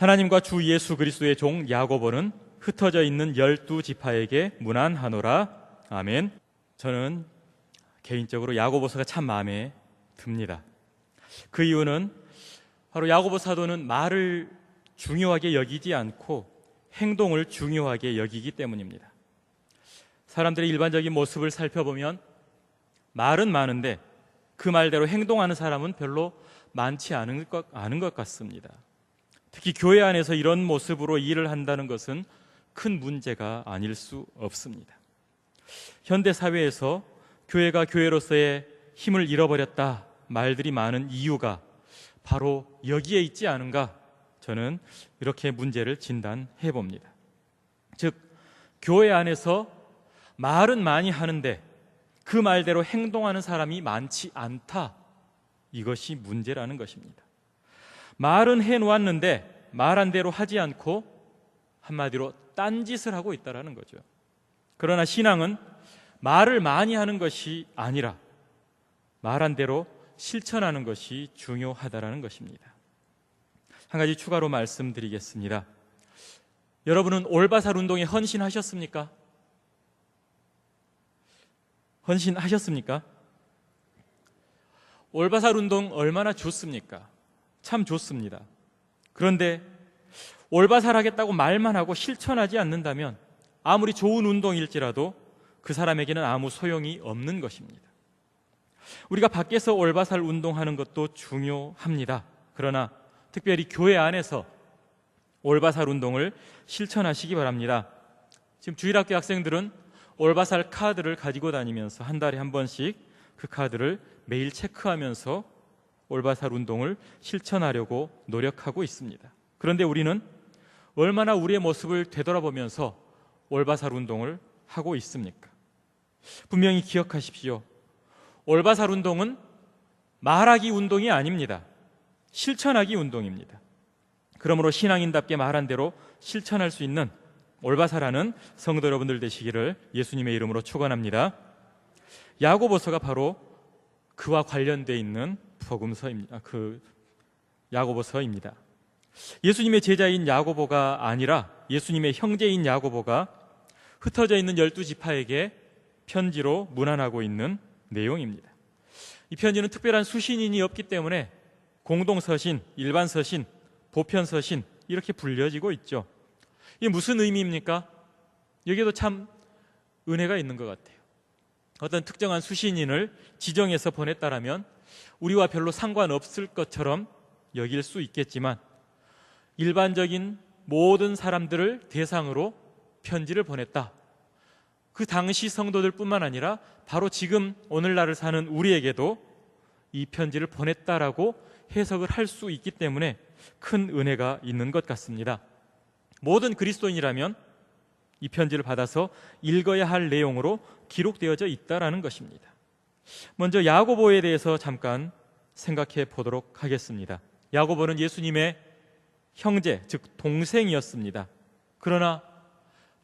하나님과 주 예수 그리스도의 종 야고보는 흩어져 있는 열두 지파에게 문안하노라. 아멘. 저는 개인적으로 야고보서가 참 마음에 듭니다. 그 이유는 바로 야고보 사도는 말을 중요하게 여기지 않고 행동을 중요하게 여기기 때문입니다. 사람들의 일반적인 모습을 살펴보면 말은 많은데 그 말대로 행동하는 사람은 별로 많지 않은 것, 않은 것 같습니다. 특히 교회 안에서 이런 모습으로 일을 한다는 것은 큰 문제가 아닐 수 없습니다. 현대 사회에서 교회가 교회로서의 힘을 잃어버렸다 말들이 많은 이유가 바로 여기에 있지 않은가 저는 이렇게 문제를 진단해 봅니다. 즉, 교회 안에서 말은 많이 하는데 그 말대로 행동하는 사람이 많지 않다. 이것이 문제라는 것입니다. 말은 해 놓았는데 말한 대로 하지 않고 한마디로 딴짓을 하고 있다라는 거죠. 그러나 신앙은 말을 많이 하는 것이 아니라 말한 대로 실천하는 것이 중요하다라는 것입니다. 한 가지 추가로 말씀드리겠습니다. 여러분은 올바살 운동에 헌신하셨습니까? 헌신하셨습니까? 올바살 운동 얼마나 좋습니까? 참 좋습니다. 그런데 올바살 하겠다고 말만 하고 실천하지 않는다면 아무리 좋은 운동일지라도 그 사람에게는 아무 소용이 없는 것입니다. 우리가 밖에서 올바살 운동하는 것도 중요합니다. 그러나 특별히 교회 안에서 올바살 운동을 실천하시기 바랍니다. 지금 주일학교 학생들은 올바살 카드를 가지고 다니면서 한 달에 한 번씩 그 카드를 매일 체크하면서 올바살 운동을 실천하려고 노력하고 있습니다. 그런데 우리는 얼마나 우리의 모습을 되돌아보면서 올바살 운동을 하고 있습니까? 분명히 기억하십시오. 올바살 운동은 말하기 운동이 아닙니다. 실천하기 운동입니다. 그러므로 신앙인답게 말한 대로 실천할 수 있는 올바사라는 성도 여러분들 되시기를 예수님의 이름으로 축원합니다. 야고보서가 바로 그와 관련돼 있는 복음서입니다. 아, 그 야고보서입니다. 예수님의 제자인 야고보가 아니라 예수님의 형제인 야고보가 흩어져 있는 열두 지파에게 편지로 문안하고 있는 내용입니다. 이 편지는 특별한 수신인이 없기 때문에 공동서신, 일반서신, 보편서신 이렇게 불려지고 있죠. 이게 무슨 의미입니까? 여기에도 참 은혜가 있는 것 같아요. 어떤 특정한 수신인을 지정해서 보냈다라면 우리와 별로 상관없을 것처럼 여길 수 있겠지만 일반적인 모든 사람들을 대상으로 편지를 보냈다. 그 당시 성도들뿐만 아니라 바로 지금 오늘날을 사는 우리에게도 이 편지를 보냈다라고 해석을 할 수 있기 때문에 큰 은혜가 있는 것 같습니다. 모든 그리스도인이라면 이 편지를 받아서 읽어야 할 내용으로 기록되어져 있다라는 것입니다. 먼저 야고보에 대해서 잠깐 생각해 보도록 하겠습니다. 야고보는 예수님의 형제, 즉 동생이었습니다. 그러나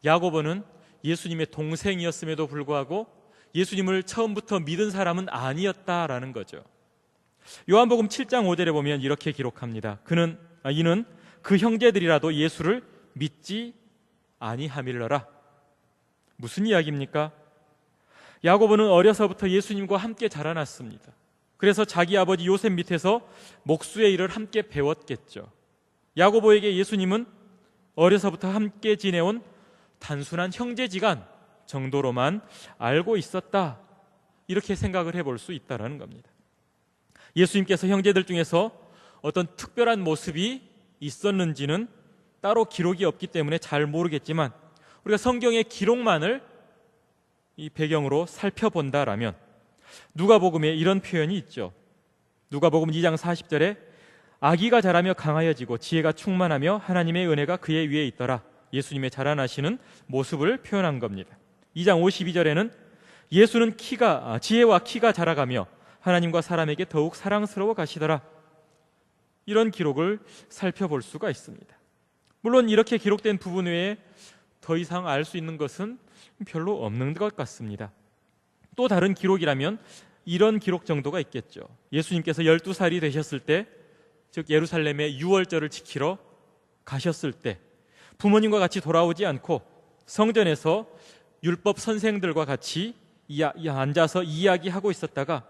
야고보는 예수님의 동생이었음에도 불구하고 예수님을 처음부터 믿은 사람은 아니었다라는 거죠. 요한복음 7장 5절에 보면 이렇게 기록합니다. 그는 아, 이는 그 형제들이라도 예수를 믿지 아니함일러라. 무슨 이야기입니까? 야고보는 어려서부터 예수님과 함께 자라났습니다. 그래서 자기 아버지 요셉 밑에서 목수의 일을 함께 배웠겠죠. 야고보에게 예수님은 어려서부터 함께 지내온 단순한 형제지간 정도로만 알고 있었다. 이렇게 생각을 해볼 수 있다라는 겁니다. 예수님께서 형제들 중에서 어떤 특별한 모습이 있었는지는 따로 기록이 없기 때문에 잘 모르겠지만 우리가 성경의 기록만을 이 배경으로 살펴본다라면 누가복음에 이런 표현이 있죠. 누가복음 2장 40절에 아기가 자라며 강하여지고 지혜가 충만하며 하나님의 은혜가 그의 위에 있더라. 예수님의 자라나시는 모습을 표현한 겁니다. 2장 52절에는 예수는 키가 아, 지혜와 키가 자라가며 하나님과 사람에게 더욱 사랑스러워 가시더라. 이런 기록을 살펴볼 수가 있습니다. 물론 이렇게 기록된 부분 외에 더 이상 알 수 있는 것은 별로 없는 것 같습니다. 또 다른 기록이라면 이런 기록 정도가 있겠죠. 예수님께서 12살이 되셨을 때, 즉 예루살렘의 유월절을 지키러 가셨을 때 부모님과 같이 돌아오지 않고 성전에서 율법 선생들과 같이 앉아서 이야기하고 있었다가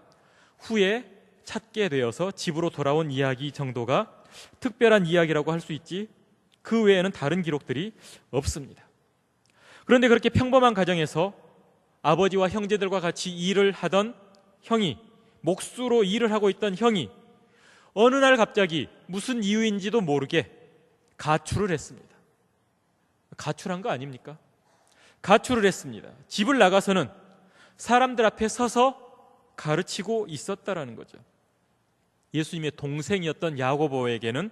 후에 찾게 되어서 집으로 돌아온 이야기 정도가 특별한 이야기라고 할 수 있지 그 외에는 다른 기록들이 없습니다. 그런데 그렇게 평범한 가정에서 아버지와 형제들과 같이 일을 하던 형이 목수로 일을 하고 있던 형이 어느 날 갑자기 무슨 이유인지도 모르게 가출을 했습니다. 가출한 거 아닙니까? 가출을 했습니다. 집을 나가서는 사람들 앞에 서서 가르치고 있었다라는 거죠. 예수님의 동생이었던 야고보에게는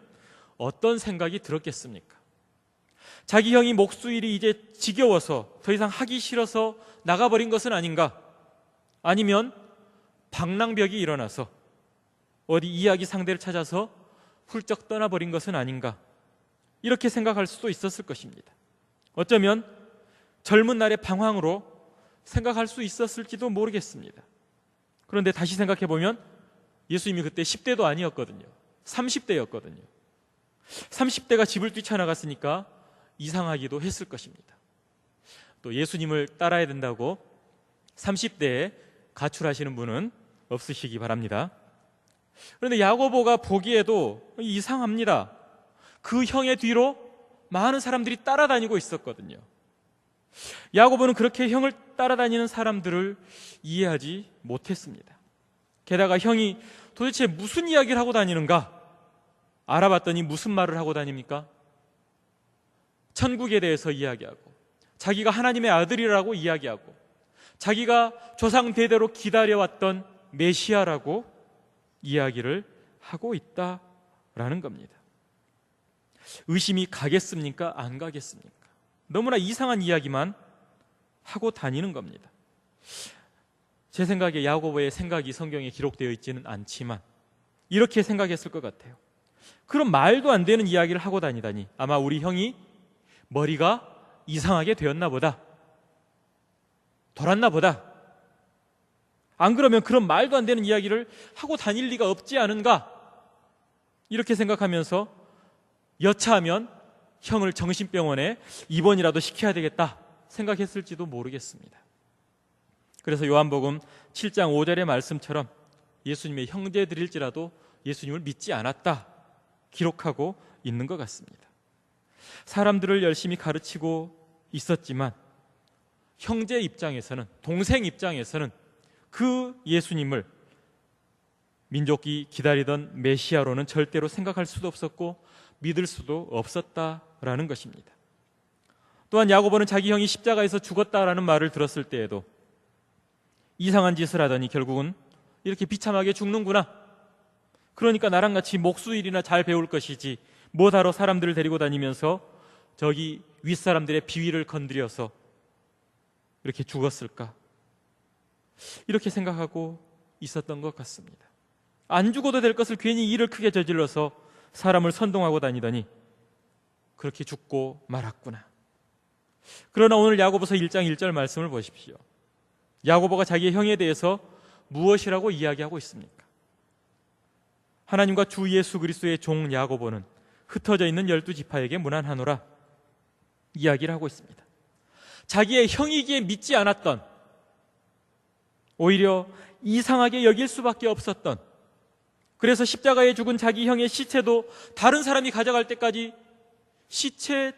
어떤 생각이 들었겠습니까? 자기 형이 목수일이 이제 지겨워서 더 이상 하기 싫어서 나가버린 것은 아닌가? 아니면 방랑벽이 일어나서 어디 이야기 상대를 찾아서 훌쩍 떠나버린 것은 아닌가? 이렇게 생각할 수도 있었을 것입니다. 어쩌면 젊은 날의 방황으로 생각할 수 있었을지도 모르겠습니다. 그런데 다시 생각해 보면 예수님이 그때 10대도 아니었거든요. 30대였거든요. 30대가 집을 뛰쳐나갔으니까 이상하기도 했을 것입니다. 또 예수님을 따라야 된다고 30대에 가출하시는 분은 없으시기 바랍니다. 그런데 야고보가 보기에도 이상합니다. 그 형의 뒤로 많은 사람들이 따라다니고 있었거든요. 야고보는 그렇게 형을 따라다니는 사람들을 이해하지 못했습니다. 게다가 형이 도대체 무슨 이야기를 하고 다니는가? 알아봤더니 무슨 말을 하고 다닙니까? 천국에 대해서 이야기하고, 자기가 하나님의 아들이라고 이야기하고, 자기가 조상 대대로 기다려왔던 메시아라고 이야기를 하고 있다라는 겁니다. 의심이 가겠습니까? 안 가겠습니까? 너무나 이상한 이야기만 하고 다니는 겁니다. 제 생각에 야고보의 생각이 성경에 기록되어 있지는 않지만 이렇게 생각했을 것 같아요. 그럼 말도 안 되는 이야기를 하고 다니다니 아마 우리 형이 머리가 이상하게 되었나 보다. 돌았나 보다. 안 그러면 그런 말도 안 되는 이야기를 하고 다닐 리가 없지 않은가? 이렇게 생각하면서 여차하면 형을 정신병원에 입원이라도 시켜야 되겠다 생각했을지도 모르겠습니다. 그래서 요한복음 7장 5절의 말씀처럼 예수님의 형제들일지라도 예수님을 믿지 않았다 기록하고 있는 것 같습니다. 사람들을 열심히 가르치고 있었지만 형제 입장에서는 동생 입장에서는 그 예수님을 민족이 기다리던 메시아로는 절대로 생각할 수도 없었고 믿을 수도 없었다라는 것입니다. 또한 야고보는 자기 형이 십자가에서 죽었다라는 말을 들었을 때에도 이상한 짓을 하더니 결국은 이렇게 비참하게 죽는구나. 그러니까 나랑 같이 목수일이나 잘 배울 것이지 뭐하러 사람들을 데리고 다니면서 저기 윗사람들의 비위를 건드려서 이렇게 죽었을까? 이렇게 생각하고 있었던 것 같습니다. 안 죽어도 될 것을 괜히 일을 크게 저질러서 사람을 선동하고 다니더니 그렇게 죽고 말았구나. 그러나 오늘 야고보서 1장 1절 말씀을 보십시오. 야고보가 자기의 형에 대해서 무엇이라고 이야기하고 있습니까? 하나님과 주 예수 그리스도의 종 야고보는 흩어져 있는 열두 지파에게 무난하노라 이야기를 하고 있습니다. 자기의 형이기에 믿지 않았던 오히려 이상하게 여길 수밖에 없었던 그래서 십자가에 죽은 자기 형의 시체도 다른 사람이 가져갈 때까지 시체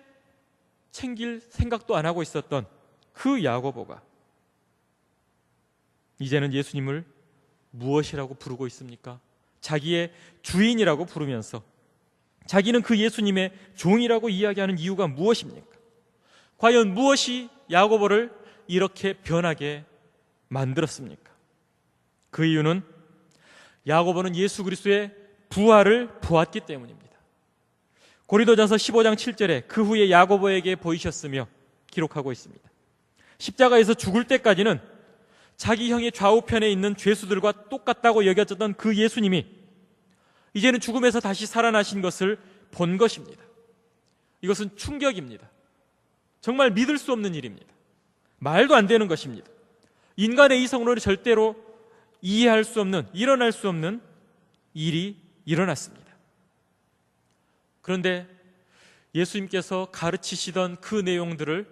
챙길 생각도 안 하고 있었던 그 야고보가 이제는 예수님을 무엇이라고 부르고 있습니까? 자기의 주인이라고 부르면서 자기는 그 예수님의 종이라고 이야기하는 이유가 무엇입니까? 과연 무엇이 야고보를 이렇게 변하게 만들었습니까? 그 이유는 야고보는 예수 그리스도의 부활을 보았기 때문입니다. 고리도전서 15장 7절에 그 후에 야고보에게 보이셨으며 기록하고 있습니다. 십자가에서 죽을 때까지는 자기 형의 좌우편에 있는 죄수들과 똑같다고 여겨졌던 그 예수님이 이제는 죽음에서 다시 살아나신 것을 본 것입니다. 이것은 충격입니다. 정말 믿을 수 없는 일입니다. 말도 안 되는 것입니다. 인간의 이성으로는 절대로 이해할 수 없는, 일어날 수 없는 일이 일어났습니다. 그런데 예수님께서 가르치시던 그 내용들을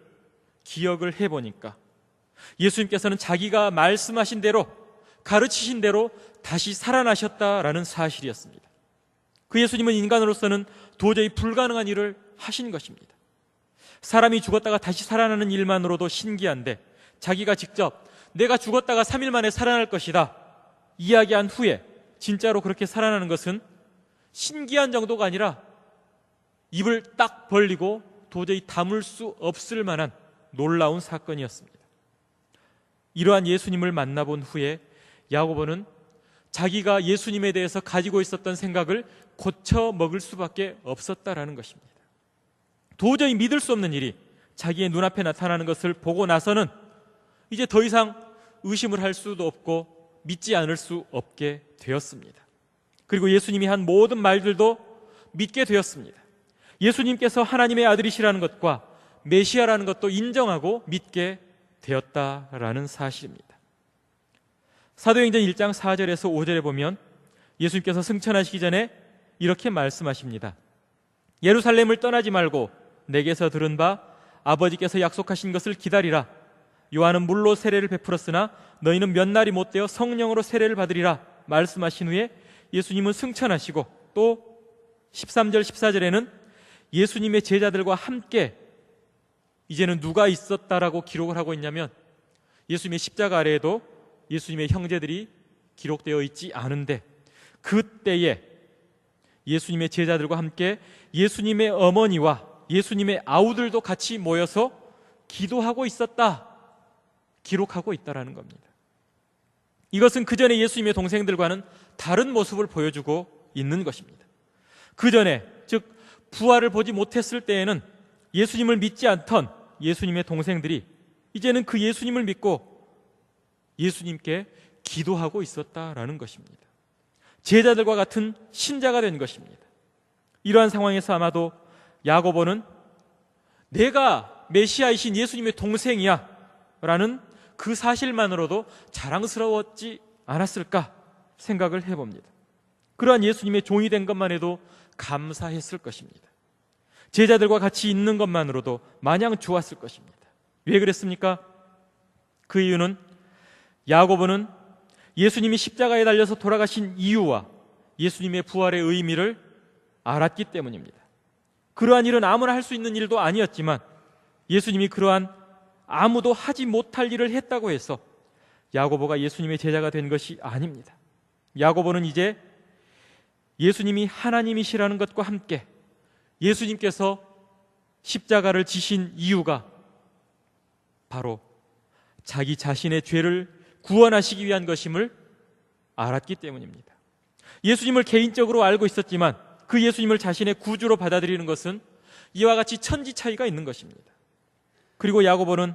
기억을 해보니까 예수님께서는 자기가 말씀하신 대로 가르치신 대로 다시 살아나셨다라는 사실이었습니다. 그 예수님은 인간으로서는 도저히 불가능한 일을 하신 것입니다. 사람이 죽었다가 다시 살아나는 일만으로도 신기한데 자기가 직접 내가 죽었다가 3일 만에 살아날 것이다 이야기한 후에 진짜로 그렇게 살아나는 것은 신기한 정도가 아니라 입을 딱 벌리고 도저히 담을 수 없을 만한 놀라운 사건이었습니다. 이러한 예수님을 만나본 후에 야고보는 자기가 예수님에 대해서 가지고 있었던 생각을 고쳐 먹을 수밖에 없었다라는 것입니다. 도저히 믿을 수 없는 일이 자기의 눈앞에 나타나는 것을 보고 나서는 이제 더 이상 의심을 할 수도 없고 믿지 않을 수 없게 되었습니다. 그리고 예수님이 한 모든 말들도 믿게 되었습니다. 예수님께서 하나님의 아들이시라는 것과 메시아라는 것도 인정하고 믿게 되었다라는 사실입니다. 사도행전 1장 4절에서 5절에 보면 예수님께서 승천하시기 전에 이렇게 말씀하십니다. 예루살렘을 떠나지 말고 내게서 들은 바 아버지께서 약속하신 것을 기다리라. 요한은 물로 세례를 베풀었으나 너희는 몇 날이 못 되어 성령으로 세례를 받으리라 말씀하신 후에 예수님은 승천하시고 또 13절 14절에는 예수님의 제자들과 함께 이제는 누가 있었다라고 기록을 하고 있냐면 예수님의 십자가 아래에도 예수님의 형제들이 기록되어 있지 않은데 그때에 예수님의 제자들과 함께 예수님의 어머니와 예수님의 아우들도 같이 모여서 기도하고 있었다. 기록하고 있다라는 겁니다. 이것은 그 전에 예수님의 동생들과는 다른 모습을 보여주고 있는 것입니다. 그 전에, 즉, 부활을 보지 못했을 때에는 예수님을 믿지 않던 예수님의 동생들이 이제는 그 예수님을 믿고 예수님께 기도하고 있었다라는 것입니다. 제자들과 같은 신자가 된 것입니다. 이러한 상황에서 아마도 야고보는 내가 메시아이신 예수님의 동생이야 라는 그 사실만으로도 자랑스러웠지 않았을까 생각을 해봅니다. 그러한 예수님의 종이 된 것만 해도 감사했을 것입니다. 제자들과 같이 있는 것만으로도 마냥 좋았을 것입니다. 왜 그랬습니까? 그 이유는 야고보는 예수님이 십자가에 달려서 돌아가신 이유와 예수님의 부활의 의미를 알았기 때문입니다. 그러한 일은 아무나 할 수 있는 일도 아니었지만 예수님이 그러한 아무도 하지 못할 일을 했다고 해서 야고보가 예수님의 제자가 된 것이 아닙니다. 야고보는 이제 예수님이 하나님이시라는 것과 함께 예수님께서 십자가를 지신 이유가 바로 자기 자신의 죄를 구원하시기 위한 것임을 알았기 때문입니다. 예수님을 개인적으로 알고 있었지만 그 예수님을 자신의 구주로 받아들이는 것은 이와 같이 천지 차이가 있는 것입니다. 그리고 야고보는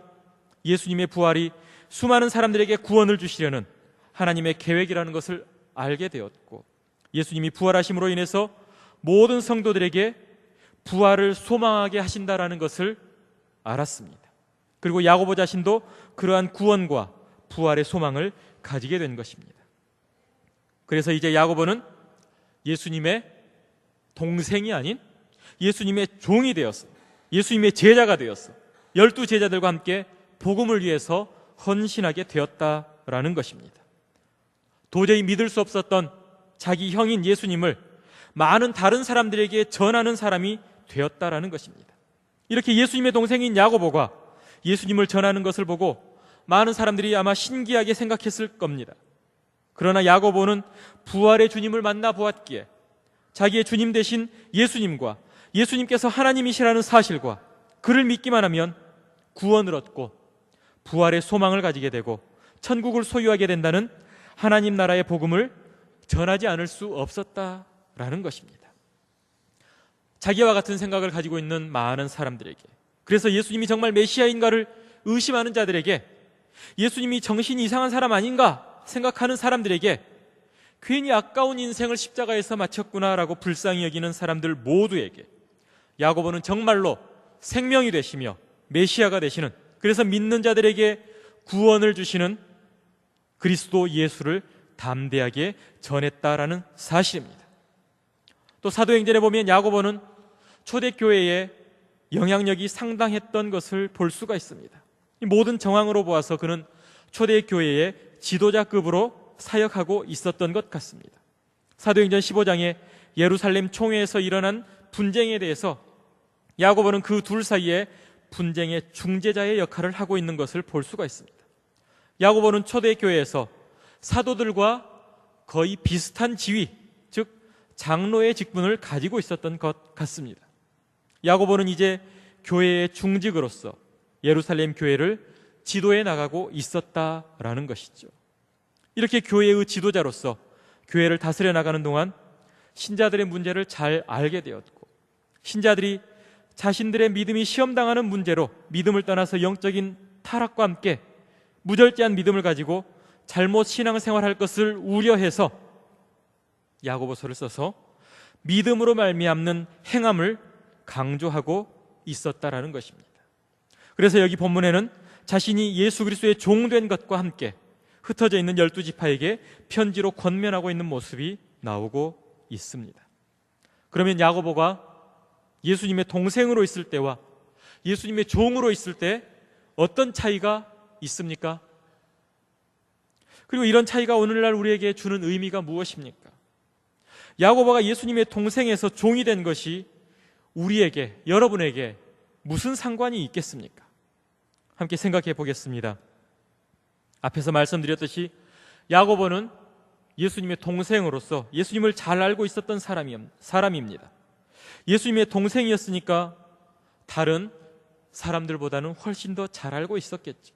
예수님의 부활이 수많은 사람들에게 구원을 주시려는 하나님의 계획이라는 것을 알게 되었고 예수님이 부활하심으로 인해서 모든 성도들에게 부활을 소망하게 하신다라는 것을 알았습니다. 그리고 야고보 자신도 그러한 구원과 부활의 소망을 가지게 된 것입니다. 그래서 이제 야고보는 예수님의 동생이 아닌 예수님의 종이 되었어. 예수님의 제자가 되었어. 열두 제자들과 함께 복음을 위해서 헌신하게 되었다라는 것입니다. 도저히 믿을 수 없었던 자기 형인 예수님을 많은 다른 사람들에게 전하는 사람이 되었다라는 것입니다. 이렇게 예수님의 동생인 야고보가 예수님을 전하는 것을 보고 많은 사람들이 아마 신기하게 생각했을 겁니다. 그러나 야고보는 부활의 주님을 만나 보았기에 자기의 주님 대신 예수님과 예수님께서 하나님이시라는 사실과 그를 믿기만 하면 구원을 얻고 부활의 소망을 가지게 되고 천국을 소유하게 된다는 하나님 나라의 복음을 전하지 않을 수 없었다라는 것입니다. 자기와 같은 생각을 가지고 있는 많은 사람들에게 그래서 예수님이 정말 메시아인가를 의심하는 자들에게 예수님이 정신이 이상한 사람 아닌가 생각하는 사람들에게 괜히 아까운 인생을 십자가에서 마쳤구나라고 불쌍히 여기는 사람들 모두에게 야고보는 정말로 생명이 되시며 메시아가 되시는 그래서 믿는 자들에게 구원을 주시는 그리스도 예수를 담대하게 전했다라는 사실입니다. 또 사도행전에 보면 야고보는 초대교회에 영향력이 상당했던 것을 볼 수가 있습니다. 이 모든 정황으로 보아서 그는 초대 교회의 지도자급으로 사역하고 있었던 것 같습니다. 사도행전 15장에 예루살렘 총회에서 일어난 분쟁에 대해서 야고보는 그 둘 사이에 분쟁의 중재자의 역할을 하고 있는 것을 볼 수가 있습니다. 야고보는 초대 교회에서 사도들과 거의 비슷한 지위, 즉 장로의 직분을 가지고 있었던 것 같습니다. 야고보는 이제 교회의 중직으로서 예루살렘 교회를 지도해 나가고 있었다라는 것이죠. 이렇게 교회의 지도자로서 교회를 다스려 나가는 동안 신자들의 문제를 잘 알게 되었고 신자들이 자신들의 믿음이 시험당하는 문제로 믿음을 떠나서 영적인 타락과 함께 무절제한 믿음을 가지고 잘못 신앙생활할 것을 우려해서 야고보서를 써서 믿음으로 말미암는 행함을 강조하고 있었다라는 것입니다. 그래서 여기 본문에는 자신이 예수 그리스도의 종된 것과 함께 흩어져 있는 열두 지파에게 편지로 권면하고 있는 모습이 나오고 있습니다. 그러면 야고보가 예수님의 동생으로 있을 때와 예수님의 종으로 있을 때 어떤 차이가 있습니까? 그리고 이런 차이가 오늘날 우리에게 주는 의미가 무엇입니까? 야고보가 예수님의 동생에서 종이 된 것이 우리에게, 여러분에게 무슨 상관이 있겠습니까? 함께 생각해 보겠습니다. 앞에서 말씀드렸듯이 야고보는 예수님의 동생으로서 예수님을 잘 알고 있었던 사람입니다. 예수님의 동생이었으니까 다른 사람들보다는 훨씬 더 잘 알고 있었겠죠.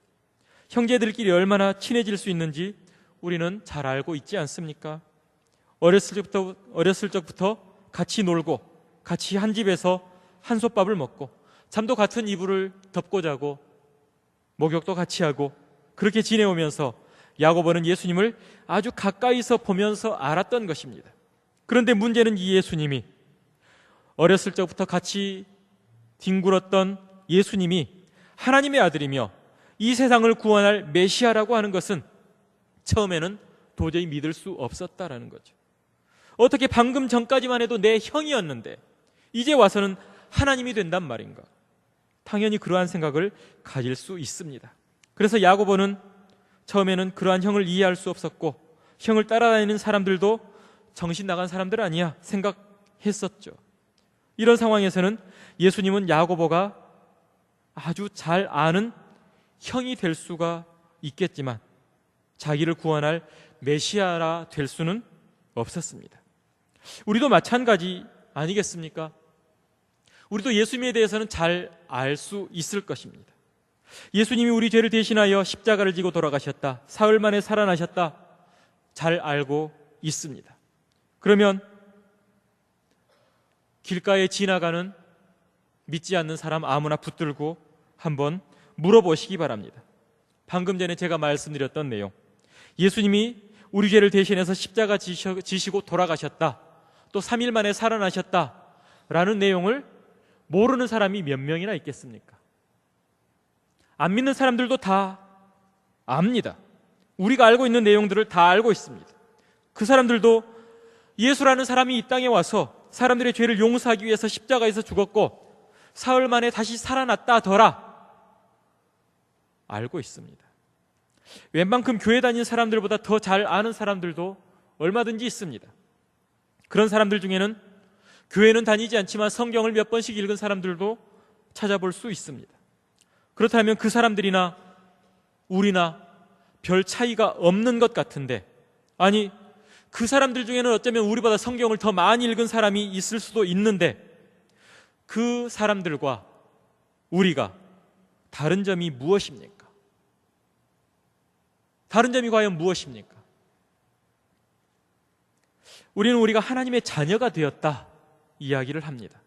형제들끼리 얼마나 친해질 수 있는지 우리는 잘 알고 있지 않습니까? 어렸을 적부터, 어렸을 적부터 같이 놀고 같이 한 집에서 한솥밥을 먹고 잠도 같은 이불을 덮고 자고 목욕도 같이 하고 그렇게 지내오면서 야고보는 예수님을 아주 가까이서 보면서 알았던 것입니다. 그런데 문제는 이 예수님이 어렸을 적부터 같이 뒹굴었던 예수님이 하나님의 아들이며 이 세상을 구원할 메시아라고 하는 것은 처음에는 도저히 믿을 수 없었다라는 거죠. 어떻게 방금 전까지만 해도 내 형이었는데 이제 와서는 하나님이 된단 말인가? 당연히 그러한 생각을 가질 수 있습니다. 그래서 야고보는 처음에는 그러한 형을 이해할 수 없었고 형을 따라다니는 사람들도 정신 나간 사람들 아니야 생각했었죠. 이런 상황에서는 예수님은 야고보가 아주 잘 아는 형이 될 수가 있겠지만 자기를 구원할 메시아라 될 수는 없었습니다. 우리도 마찬가지 아니겠습니까? 우리도 예수님에 대해서는 잘 알 수 있을 것입니다. 예수님이 우리 죄를 대신하여 십자가를 지고 돌아가셨다. 사흘 만에 살아나셨다. 잘 알고 있습니다. 그러면 길가에 지나가는 믿지 않는 사람 아무나 붙들고 한번 물어보시기 바랍니다. 방금 전에 제가 말씀드렸던 내용. 예수님이 우리 죄를 대신해서 십자가 지시고 돌아가셨다. 또 3일 만에 살아나셨다. 라는 내용을 모르는 사람이 몇 명이나 있겠습니까? 안 믿는 사람들도 다 압니다. 우리가 알고 있는 내용들을 다 알고 있습니다. 그 사람들도 예수라는 사람이 이 땅에 와서 사람들의 죄를 용서하기 위해서 십자가에서 죽었고 사흘 만에 다시 살아났다더라 알고 있습니다. 웬만큼 교회 다니는 사람들보다 더 잘 아는 사람들도 얼마든지 있습니다. 그런 사람들 중에는 교회는 다니지 않지만 성경을 몇 번씩 읽은 사람들도 찾아볼 수 있습니다. 그렇다면 그 사람들이나 우리나 별 차이가 없는 것 같은데, 아니, 그 사람들 중에는 어쩌면 우리보다 성경을 더 많이 읽은 사람이 있을 수도 있는데, 그 사람들과 우리가 다른 점이 무엇입니까? 다른 점이 과연 무엇입니까? 우리는 우리가 하나님의 자녀가 되었다 이야기를 합니다.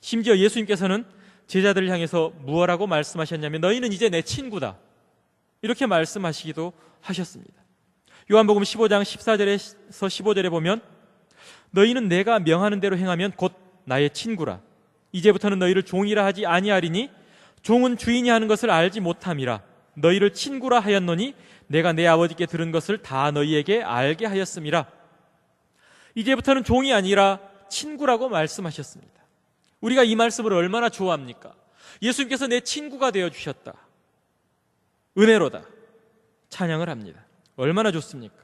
심지어 예수님께서는 제자들을 향해서 무엇라고 말씀하셨냐면 너희는 이제 내 친구다. 이렇게 말씀하시기도 하셨습니다. 요한복음 15장 14절에서 15절에 보면 너희는 내가 명하는 대로 행하면 곧 나의 친구라. 이제부터는 너희를 종이라 하지 아니하리니 종은 주인이 하는 것을 알지 못함이라. 너희를 친구라 하였노니 내가 내 아버지께 들은 것을 다 너희에게 알게 하였음이라. 이제부터는 종이 아니라 친구라고 말씀하셨습니다. 우리가 이 말씀을 얼마나 좋아합니까? 예수님께서 내 친구가 되어 주셨다. 은혜로다. 찬양을 합니다. 얼마나 좋습니까?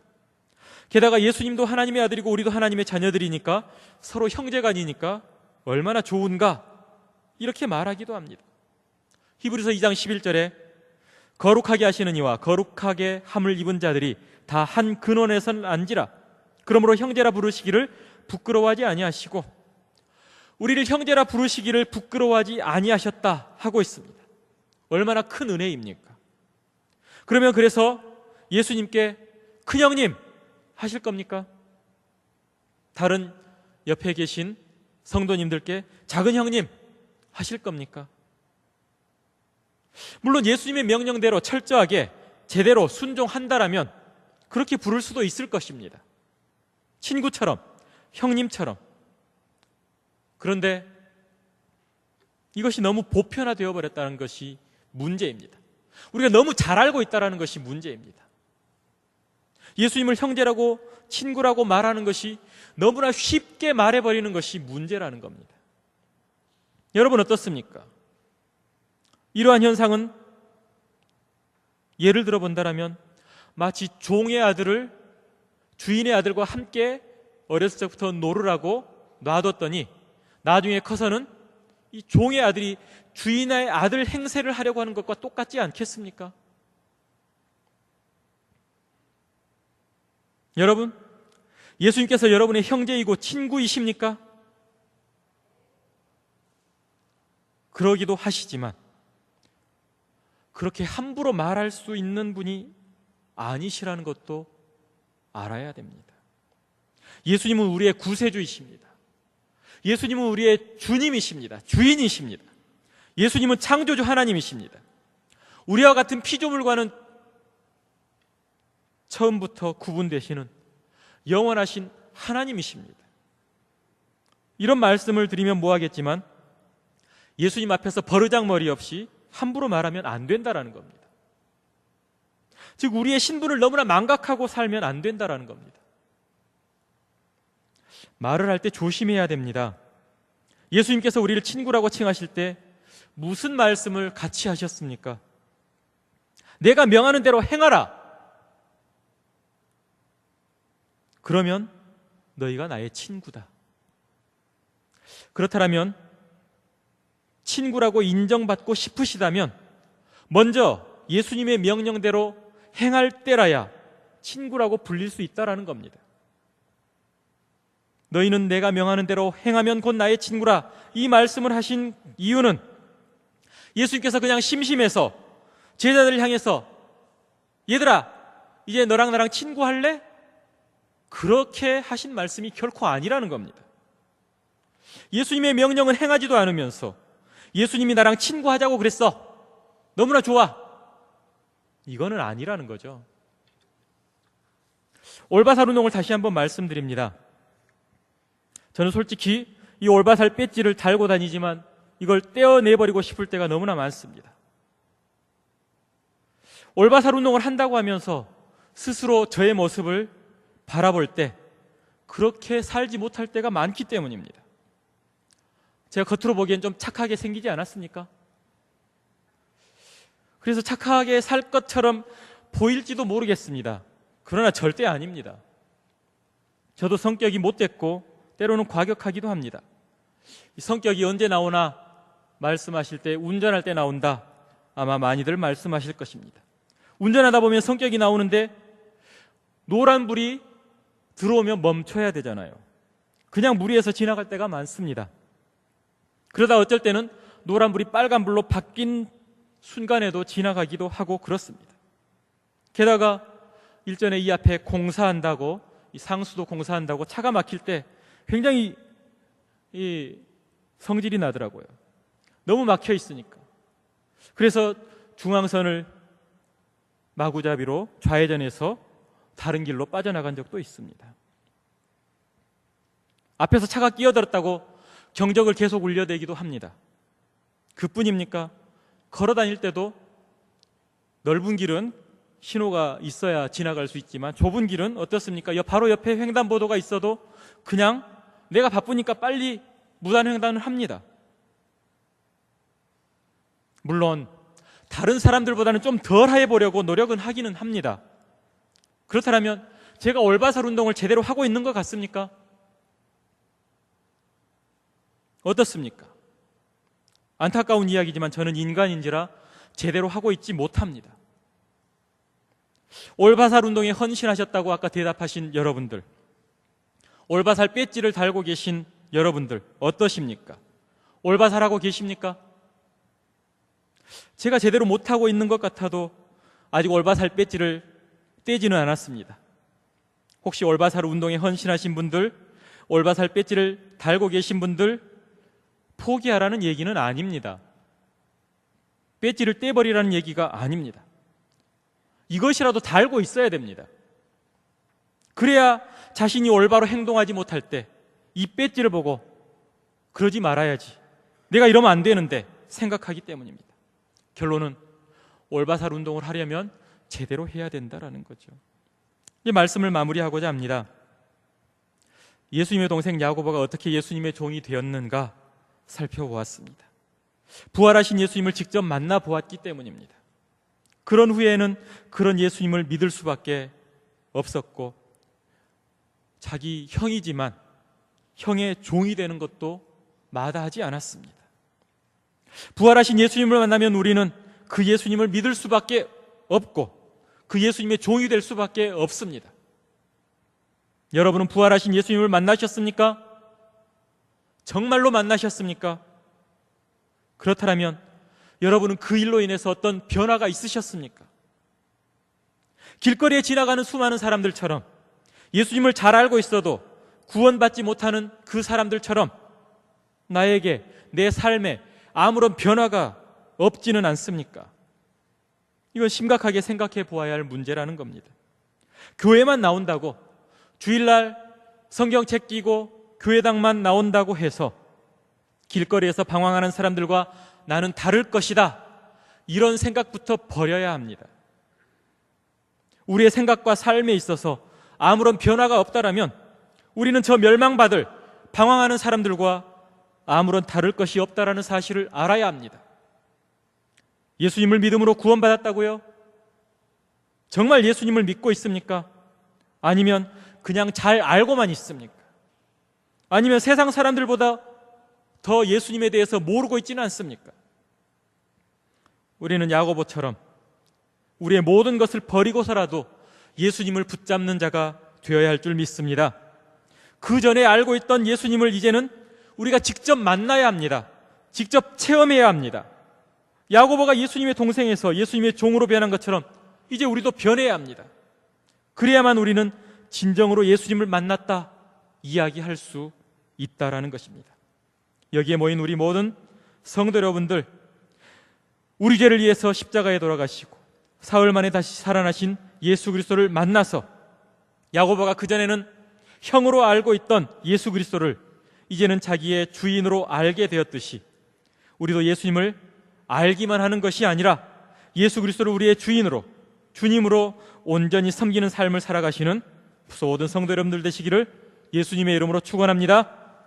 게다가 예수님도 하나님의 아들이고 우리도 하나님의 자녀들이니까 서로 형제간이니까 얼마나 좋은가 이렇게 말하기도 합니다. 히브리서 2장 11절에 거룩하게 하시는 이와 거룩하게 함을 입은 자들이 다 한 근원에선 안지라 그러므로 형제라 부르시기를 부끄러워하지 아니하시고 우리를 형제라 부르시기를 부끄러워하지 아니하셨다 하고 있습니다. 얼마나 큰 은혜입니까? 그러면 그래서 예수님께 큰형님 하실 겁니까? 다른 옆에 계신 성도님들께 작은 형님 하실 겁니까? 물론 예수님의 명령대로 철저하게 제대로 순종한다라면 그렇게 부를 수도 있을 것입니다. 친구처럼, 형님처럼. 그런데 이것이 너무 보편화되어 버렸다는 것이 문제입니다. 우리가 너무 잘 알고 있다는 것이 문제입니다. 예수님을 형제라고 친구라고 말하는 것이 너무나 쉽게 말해버리는 것이 문제라는 겁니다. 여러분 어떻습니까? 이러한 현상은 예를 들어 본다면 마치 종의 아들을 주인의 아들과 함께 어렸을 적부터 노르라고 놔뒀더니 나중에 커서는 이 종의 아들이 주인의 아들 행세를 하려고 하는 것과 똑같지 않겠습니까? 여러분, 예수님께서 여러분의 형제이고 친구이십니까? 그러기도 하시지만, 그렇게 함부로 말할 수 있는 분이 아니시라는 것도 알아야 됩니다. 예수님은 우리의 구세주이십니다. 예수님은 우리의 주님이십니다. 주인이십니다. 예수님은 창조주 하나님이십니다. 우리와 같은 피조물과는 처음부터 구분되시는 영원하신 하나님이십니다. 이런 말씀을 드리면 뭐하겠지만 예수님 앞에서 버르장머리 없이 함부로 말하면 안 된다라는 겁니다. 즉 우리의 신분을 너무나 망각하고 살면 안 된다라는 겁니다. 말을 할 때 조심해야 됩니다. 예수님께서 우리를 친구라고 칭하실 때 무슨 말씀을 같이 하셨습니까? 내가 명하는 대로 행하라. 그러면 너희가 나의 친구다. 그렇다면 친구라고 인정받고 싶으시다면 먼저 예수님의 명령대로 행할 때라야 친구라고 불릴 수 있다라는 겁니다. 너희는 내가 명하는 대로 행하면 곧 나의 친구라. 이 말씀을 하신 이유는 예수님께서 그냥 심심해서 제자들을 향해서 얘들아, 이제 너랑 나랑 친구할래? 그렇게 하신 말씀이 결코 아니라는 겁니다. 예수님의 명령은 행하지도 않으면서 예수님이 나랑 친구하자고 그랬어. 너무나 좋아. 이거는 아니라는 거죠. 올바살 운동을 다시 한번 말씀드립니다. 저는 솔직히 이 올바살 배지를 달고 다니지만 이걸 떼어내버리고 싶을 때가 너무나 많습니다. 올바살 운동을 한다고 하면서 스스로 저의 모습을 바라볼 때 그렇게 살지 못할 때가 많기 때문입니다. 제가 겉으로 보기엔 좀 착하게 생기지 않았습니까? 그래서 착하게 살 것처럼 보일지도 모르겠습니다. 그러나 절대 아닙니다. 저도 성격이 못됐고 때로는 과격하기도 합니다. 성격이 언제 나오나 말씀하실 때 운전할 때 나온다. 아마 많이들 말씀하실 것입니다. 운전하다 보면 성격이 나오는데 노란 불이 들어오면 멈춰야 되잖아요. 그냥 무리에서 지나갈 때가 많습니다. 그러다 어쩔 때는 노란 불이 빨간 불로 바뀐 순간에도 지나가기도 하고 그렇습니다. 게다가 일전에 이 앞에 공사한다고 이 상수도 공사한다고 차가 막힐 때 굉장히 이 성질이 나더라고요. 너무 막혀 있으니까. 그래서 중앙선을 마구잡이로 좌회전해서 다른 길로 빠져나간 적도 있습니다. 앞에서 차가 끼어들었다고 경적을 계속 울려대기도 합니다. 그뿐입니까? 걸어 다닐 때도 넓은 길은 신호가 있어야 지나갈 수 있지만 좁은 길은 어떻습니까? 바로 옆에 횡단보도가 있어도 그냥 내가 바쁘니까 빨리 무단 횡단을 합니다. 물론 다른 사람들보다는 좀 덜 해보려고 노력은 하기는 합니다. 그렇다면 제가 올바살 운동을 제대로 하고 있는 것 같습니까? 어떻습니까? 안타까운 이야기지만 저는 인간인지라 제대로 하고 있지 못합니다. 올바살 운동에 헌신하셨다고 아까 대답하신 여러분들, 올바살 배지를 달고 계신 여러분들, 어떠십니까? 올바살하고 계십니까? 제가 제대로 못하고 있는 것 같아도 아직 올바살 배지를 떼지는 않았습니다. 혹시 올바살 운동에 헌신하신 분들, 올바살 배지를 달고 계신 분들, 포기하라는 얘기는 아닙니다. 배지를 떼버리라는 얘기가 아닙니다. 이것이라도 달고 있어야 됩니다. 그래야 자신이 올바로 행동하지 못할 때 이 배지를 보고 그러지 말아야지. 내가 이러면 안 되는데 생각하기 때문입니다. 결론은 올바살 운동을 하려면 제대로 해야 된다라는 거죠. 이 말씀을 마무리하고자 합니다. 예수님의 동생 야고보가 어떻게 예수님의 종이 되었는가 살펴보았습니다. 부활하신 예수님을 직접 만나 보았기 때문입니다. 그런 후에는 그런 예수님을 믿을 수밖에 없었고 자기 형이지만 형의 종이 되는 것도 마다하지 않았습니다. 부활하신 예수님을 만나면 우리는 그 예수님을 믿을 수밖에 없고 그 예수님의 종이 될 수밖에 없습니다. 여러분은 부활하신 예수님을 만나셨습니까? 정말로 만나셨습니까? 그렇다면 여러분은 그 일로 인해서 어떤 변화가 있으셨습니까? 길거리에 지나가는 수많은 사람들처럼 예수님을 잘 알고 있어도 구원받지 못하는 그 사람들처럼 나에게 내 삶에 아무런 변화가 없지는 않습니까? 이건 심각하게 생각해 보아야 할 문제라는 겁니다. 교회만 나온다고 주일날 성경책 끼고 교회당만 나온다고 해서 길거리에서 방황하는 사람들과 나는 다를 것이다. 이런 생각부터 버려야 합니다. 우리의 생각과 삶에 있어서 아무런 변화가 없다라면 우리는 저 멸망받을 방황하는 사람들과 아무런 다를 것이 없다라는 사실을 알아야 합니다. 예수님을 믿음으로 구원받았다고요? 정말 예수님을 믿고 있습니까? 아니면 그냥 잘 알고만 있습니까? 아니면 세상 사람들보다 더 예수님에 대해서 모르고 있지는 않습니까? 우리는 야고보처럼 우리의 모든 것을 버리고서라도 예수님을 붙잡는 자가 되어야 할 줄 믿습니다. 그 전에 알고 있던 예수님을 이제는 우리가 직접 만나야 합니다. 직접 체험해야 합니다. 야고보가 예수님의 동생에서 예수님의 종으로 변한 것처럼 이제 우리도 변해야 합니다. 그래야만 우리는 진정으로 예수님을 만났다 이야기할 수 있다라는 것입니다. 여기에 모인 우리 모든 성도 여러분들 우리 죄를 위해서 십자가에 돌아가시고 사흘 만에 다시 살아나신 예수 그리스도를 만나서 야고보가 그전에는 형으로 알고 있던 예수 그리스도를 이제는 자기의 주인으로 알게 되었듯이 우리도 예수님을 알기만 하는 것이 아니라 예수 그리스도를 우리의 주인으로 주님으로 온전히 섬기는 삶을 살아가시는 모든 성도 여러분들 되시기를 예수님의 이름으로 축원합니다.